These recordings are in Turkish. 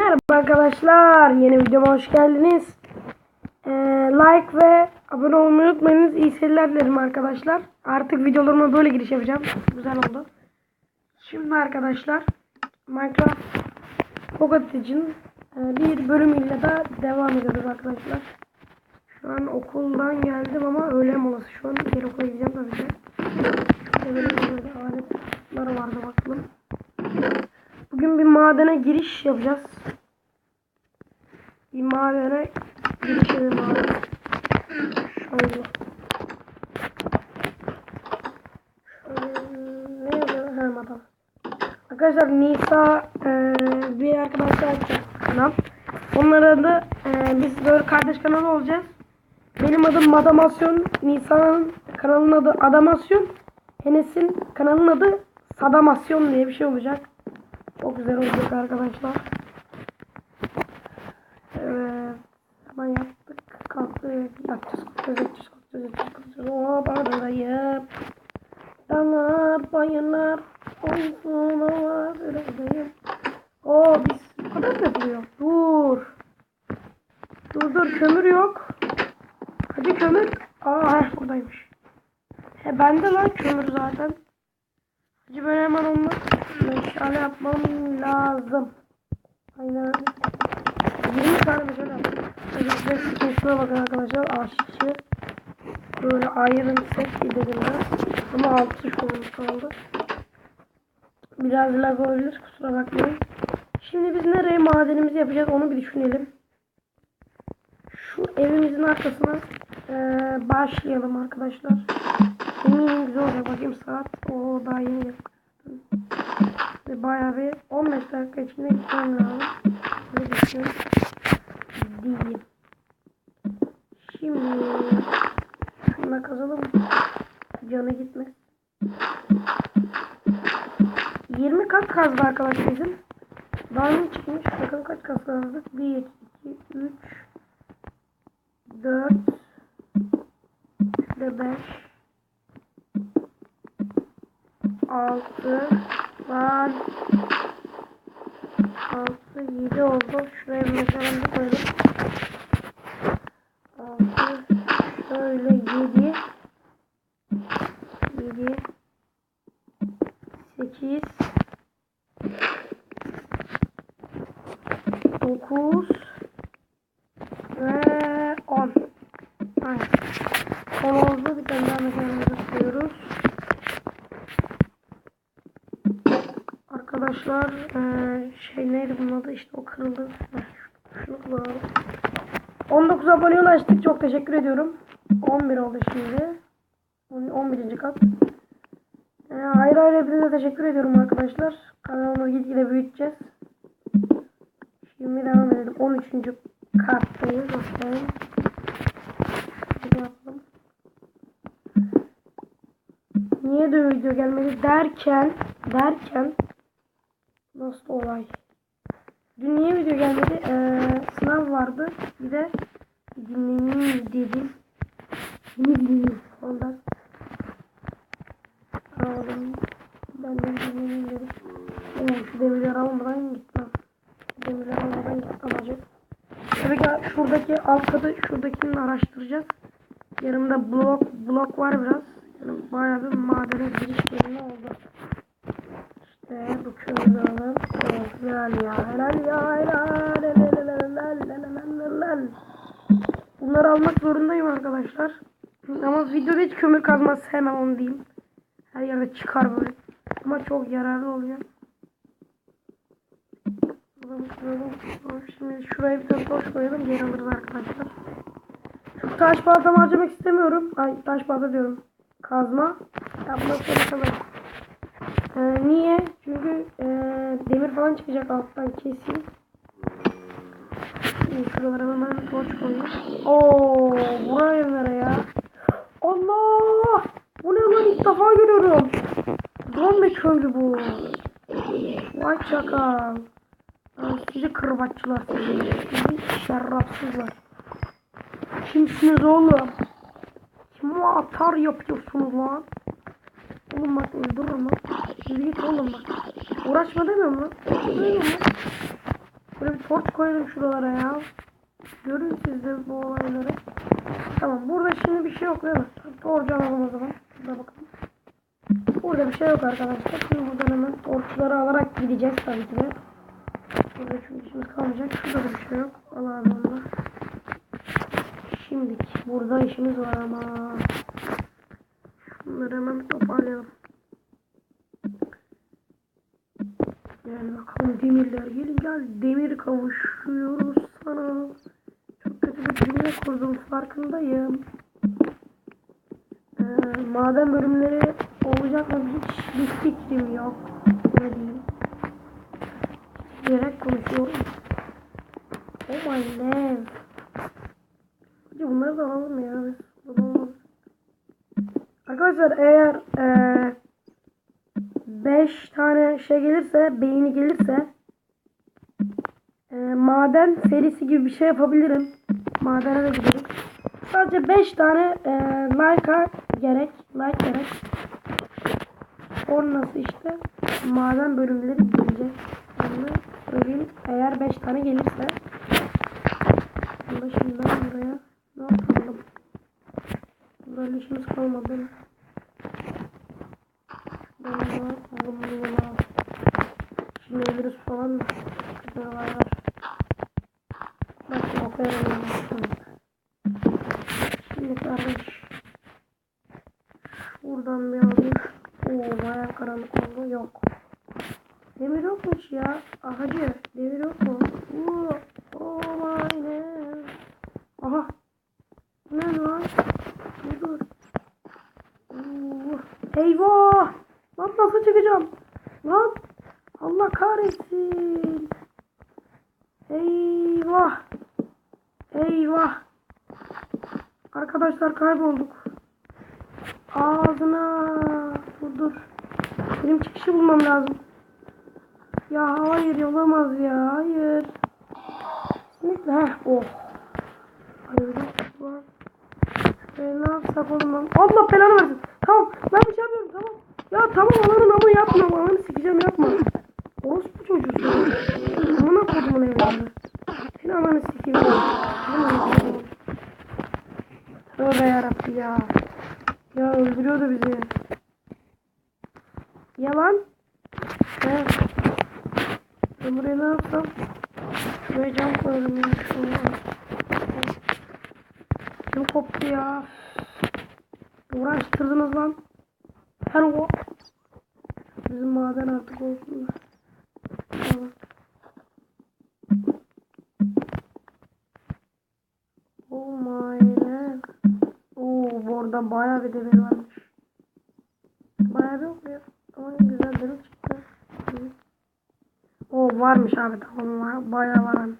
Merhaba arkadaşlar. Yeni videoma hoş geldiniz. Ee, like ve abone olmayı unutmayınız. İyi seyirler dilerim arkadaşlar. Artık videolarıma böyle giriş yapacağım. Güzel oldu. Şimdi arkadaşlar Minecraft Pocket için e, bir bölümüyle de devam ediyoruz arkadaşlar. Şu an okuldan geldim ama öğle molası. Şu an geri okula gideceğim tabii ki. Böyle böyle aletler vardı bakalım. Bugün bir madene giriş yapacağız. Bir madene giriş abi. Şöyle. Ne yazıyor? Ha madem. Arkadaşlar Nisa e, bir arkadaşlar açacak kanal. Onlara da e, biz böyle kardeş kanalı olacağız. Benim adım Madamasyon. Nisa'nın kanalının adı Adamasyon. Enes'in kanalının adı Sadamasyon diye bir şey olacak. Çok güzel olacak arkadaşlar. Evet. Hemen yaptık. Kalktık. Yapacağız. Kalkacağız. Kalkacağız. Kalkacağız. Hop adadayım. Dalar bayırlar. Oysun adadayım. Oo biz kadar yapılıyor? Dur. Dur dur kömür yok. Hadi kömür. Aa heh, buradaymış. He bende lan kömür zaten. Hadi böyle hemen onu meşale yapmam lazım. Aynen. 20 tane meşale yaptım. Özellikle skills'ına bakın arkadaşlar. Aşçı. Böyle iron set dedim ben. Ama 6 şunumuz kaldı. Biraz lag olabilir kusura bakmayın. Şimdi biz nereye madenimizi yapacağız onu bir düşünelim. Şu evimizin arkasına eee başlayalım arkadaşlar. Eminim güzel olacak. Bakayım saat. O daha yeni yaptım. Ve bayağı bir 15 dakika içinde gitmem lazım. Böyle düşünüyorum. Diyeyim. Şimdi şunu kazalım. Canı gitmez. 20 kat kazdı arkadaşlar bizim. Daha yeni çıkmış. Bakalım kaç kat kazdık. 1, 2, 3, 4 ve 5 altı var. Altı yedi oldu. Şuraya mesela koyalım. Altı şöyle yedi. Yedi. Sekiz. Dokuz. Ve on. Aynen. On oldu. Bir tane daha mesela Arkadaşlar eee, şey neydi bunun adı işte o kırıldı. Şunu kullanalım. 19 aboneye ulaştık. Çok teşekkür ediyorum. 11 oldu şimdi. On- 11. kat. Ee, ayrı ayrı hepinize teşekkür ediyorum arkadaşlar. Kanalımı gitgide büyüteceğiz. Şimdi devam edelim. 13. kattayız. Yapalım. Niye de video gelmedi derken derken Nasıl olay? Dün niye video gelmedi? Ee, sınav vardı. Bir de dinleneyim dedim. Bunu dinleyeyim. Ondan aldım. Ben de dinleneyim dedim. Oo, şu demirleri almadan gitmem. Demirleri almadan gitmem acı. Tabii ki şuradaki alt katı şuradakini araştıracağız. Yanımda blok blok var biraz. Yani bayağı bir madene giriş yerine oldu. İşte bu köyü alalım. Ya. Helal ya. Helal. Helal. Bunları almak zorundayım arkadaşlar. Ama videoda hiç kömür kazmaz sevmem onu diyeyim. Her yerde çıkar böyle. Ama çok yararlı oluyor. Şimdi şuraya bir tane taş koyalım. Geri alırız arkadaşlar. Şu taş baltamı harcamak istemiyorum. Ay taş balta diyorum. Kazma. Yapmak sonra kalır. Ee, niye? Çünkü e, demir falan çıkacak alttan keseyim. Şimdi şuralara hemen torç koyayım. Oo, buraya nere ya? Allah! Bu ne lan ilk defa görüyorum. Zombi köylü bu. Vay çakal. Sizi kırbaççılar sizi. Şerrafsızlar. Kimsiniz oğlum? Kime atar yapıyorsunuz lan? Oğlum bak öldürürüm lan. Git oğlum bak. Uğraşma demiyorum lan. Demiyorum lan. Böyle bir koyalım şuralara ya. Görün siz de bu olayları. Tamam burada şimdi bir şey yok değil mi? Torcu alalım o zaman. Şurada bakalım. Burada bir şey yok arkadaşlar. Şimdi buradan hemen torçları alarak gideceğiz tabii ki de. Burada çünkü işimiz kalmayacak. Şurada da bir şey yok. Al abi onu. Şimdi burada işimiz var ama. Şunları hemen toparlayalım. Gel bakalım demirler gelin gel demir kavuşuyoruz sana. Çok kötü bir cümle kurdum farkındayım. Ee, maden bölümleri olacak mı hiç bir fikrim yok. Ne diyeyim. Direkt konuşuyorum. Oh my love. Hadi bunları da alalım ya. Arkadaşlar eğer eee 5 tane şey gelirse, beyni gelirse e, maden serisi gibi bir şey yapabilirim. Madene de gidelim. Sadece 5 tane e, like'a gerek, like gerek. Sonrası işte maden bölümleri gelecek. Onu söyleyeyim. Eğer 5 tane gelirse. Bunu şimdi ben buraya ne yapalım? Böyle işimiz kalmadı. değil mi? Bunlar, bunlar. Şimdi ölürüz falan da. Güzel var var. Bak şimdi okuyalım. Şimdi kardeş. Şuradan bir alayım. Oo bayağı karanlık oldu. Yok. Demir yokmuş ya. Ahacı. Demir yok mu? Oo. Oh my god. Aha. Ne lan? Dur dur. Oo. Eyvah. Nasıl çıkacağım? Lan. Allah kahretsin. Eyvah. Eyvah. Arkadaşlar kaybolduk. Ağzına. Dur dur. Benim çıkışı bulmam lazım. Ya hayır olamaz ya. Hayır. Kesinlikle. Heh. Oh. Hayır. Şuraya ne yapsak oğlum? Allah belanı versin. Tamam. Ben bir şey yapıyorum. Ya tamam alanın ama yapma. Alanı sikeceğim yapma. Orospu çocuğusun. Amına kodumun evladı. Seni alanı sikeyim. Tövbe yarabbi ya. Ya öldürüyordu bizi. Yalan. He. Ben buraya ne yapsam? Şuraya cam koyalım ya. Şuraya. Kim koptu ya? Uğraştırdınız lan. Her o. Bizim maden artık olsun. Tamam. Oh my god. Oo, bu arada bayağı bir demir varmış. Bayağı bir ya. Ama güzel demir çıktı. Hı. Oo varmış abi tamam var. Bayağı var. hem.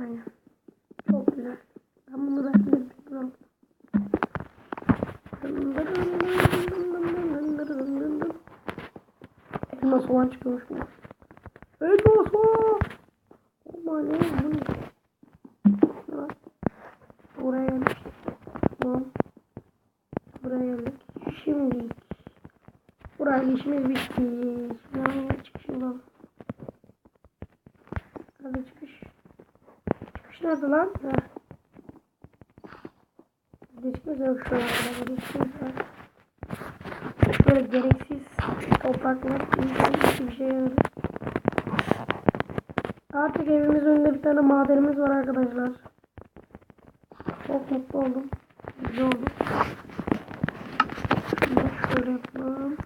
Aynen. Çok güzel. Ben bunu de bekliyorum. Elmas olan çıkıyormuş bu. Elmas o. Aman ne bu ne? Var? Buraya geldik. Tamam. Buraya geldik. Şimdi. Buraya işimiz bitti. Şimdi çıkış yolu. Hadi çıkış. Çıkış nerede lan? Heh. Geçmez yok şu an. Geçmez var. Şöyle gereksiz topraklar hiçbir şey yok. Artık evimizin önünde bir tane madenimiz var arkadaşlar. Çok mutlu oldum. Güzel oldu. Şunu şöyle yapalım.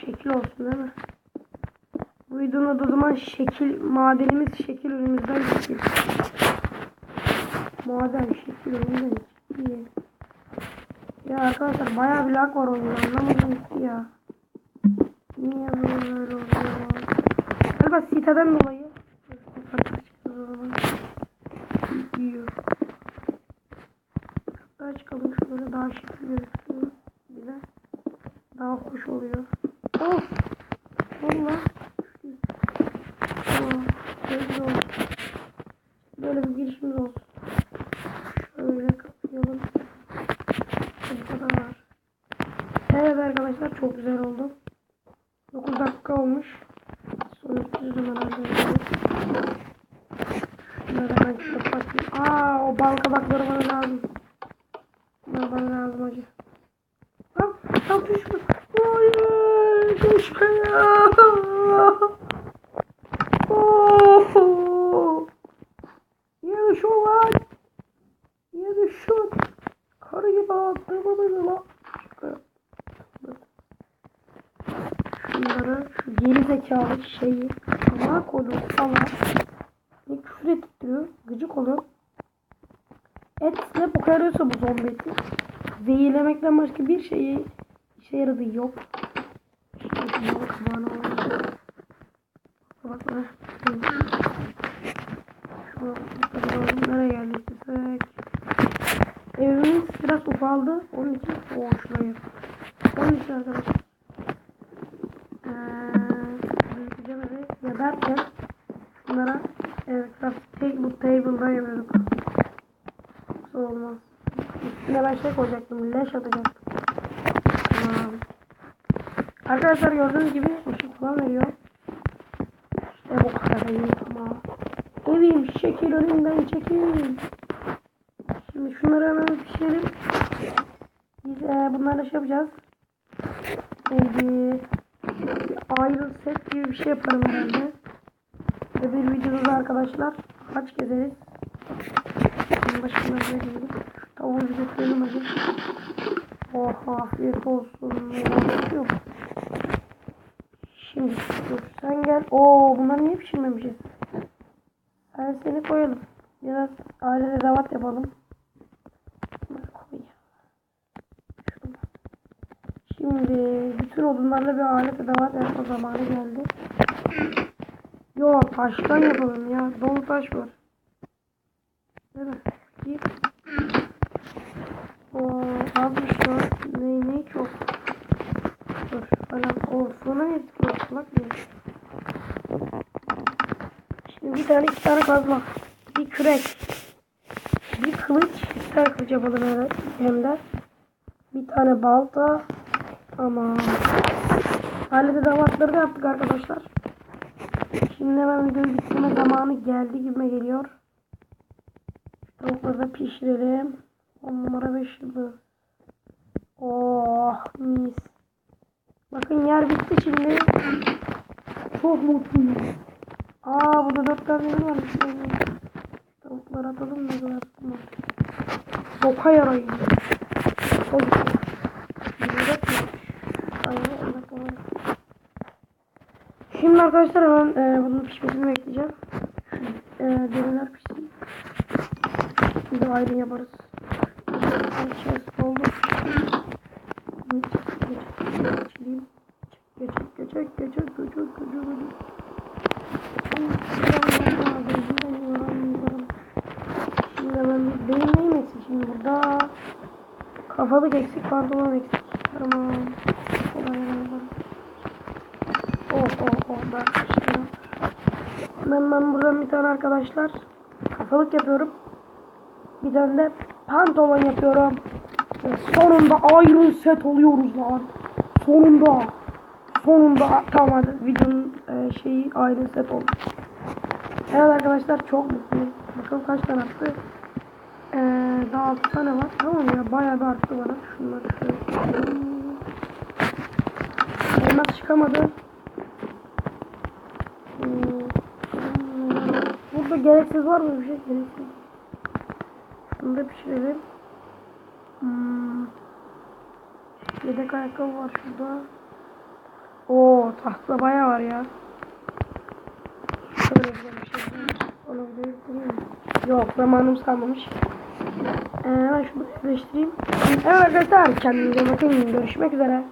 Şekil olsun değil mi? Bu videonun adı zaman şekil, madenimiz şekil önümüzden şekil. Maden şekil önümüzden şekil. Ya arkadaşlar bayağı bir lag var oyunda anlamadım ki ya. Niye böyle oluyor? Galiba siteden dolayı. Yiyor. Hatta çıkalım şöyle daha şekil gözüksün. Bir de daha hoş oluyor. Of! Valla. Tamam. Böyle olsun. Böyle bir girişimiz olsun. Şöyle kapayalım. Bu kadar var. Arkadaşlar çok güzel oldu. 9 dakika olmuş. Sonra Unuttururum herhalde. Şunları hemen kapatayım. Aa o bal kabakları bana lazım. Bunlar bana lazım acı. Lan lan düşme. Hayır düşme ya. Oh. Yarış olan. Yarışın. Karı gibi attığımı lan. Şunları şu geri zekalı şeyi şuna koydum falan. Ne küfür ettiriyor. Gıcık oluyor. Etle bu kadar yiyorsa bu zombi eti. Zehirlemekten başka bir şeyi işe yaradığı yok. Bak bana Bak. Nereye yerleştirsek. Evimiz biraz ufaldı. Onun için o şuraya. Onun için arkadaşlar. Eee büyüteceğim evi. Ya derken şunlara evet table, table'dan yapıyorduk. Olmaz. Üstüne ben şey koyacaktım. Leş atacaktım. Tamam. Arkadaşlar gördüğünüz gibi ışık falan veriyor. İşte bu kadar iyi tamam. Evim şekil önünden çekil. Şimdi şunları hemen pişirelim. Biz e, bunlarla şey yapacağız. Neydi? Iron set gibi bir şey yaparım herhalde. Bir videoda arkadaşlar kaç gezeriz. Bunun başına böyle gidelim. Şu tavuğu bir götürelim hadi. Oh afiyet olsun. Yok. Şimdi dur sen gel. Oo bunları niye pişirmemişiz? Ben seni koyalım. Biraz aile rezavat yapalım. Bunları koy. Şurada. Şimdi bütün odunlarla bir alet edevat yapma zamanı geldi. Yo taştan yapalım ya. Dolu taş var. Değil mi? Git. O azmış lan. Ne ne çok. Dur falan. O sonra ne mı? Şimdi bir tane iki tane kazma. Bir kürek. Bir kılıç. Bir tane kılıç yapalım hele- hem de. Bir tane balta. Ama Halide damatları da yaptık arkadaşlar. Şimdi hemen videoyu bitirme zamanı geldi gibime geliyor. Tavukları da pişirelim. 10 numara 5 yıldız. Oh mis. Bakın yer bitti şimdi. Çok mutluyum. Aa burada 4 tane yer varmış. Tavukları atalım da kadar. Boka yarayın. O gitti. Yürek mi? Ay, Allah Allah. Şimdi arkadaşlar hemen e, bunun pişmesini bekleyeceğim. E, deriler pişsin. Bir de ayrı yaparız. Chest oldu. Geçek, geçek, geçek, geçek, Şimdi bir beyin neyim eksik şimdi burada? Kafalık eksik, pantolon eksik. Tamam. Kolay. Oh oh oh ben. Ben, ben buradan bir tane arkadaşlar kafalık yapıyorum. Bir tane de pantolon yapıyorum. Ve sonunda Iron Set oluyoruz lan. Sonunda. Sonunda tamam hadi videonun e, şeyi Iron Set oldu. Evet arkadaşlar çok mutluyum. Bakalım kaç tane attı. Ee, daha 6 tane var. Tamam ya bayağı bir arttı bana. Şunları şöyle. Elmas çıkamadı. Hmm. Burada gereksiz var mı bir şey? Gereksiz. Şunu da pişirelim. Hmm. Yedek ayakkabı var şurada. Oo tahta bayağı var ya. Şöyle güzel bir şey. Onu değiştireyim? Yok zamanım kalmamış. Ee, ben şunu birleştireyim. Evet arkadaşlar kendinize bakın. Görüşmek üzere.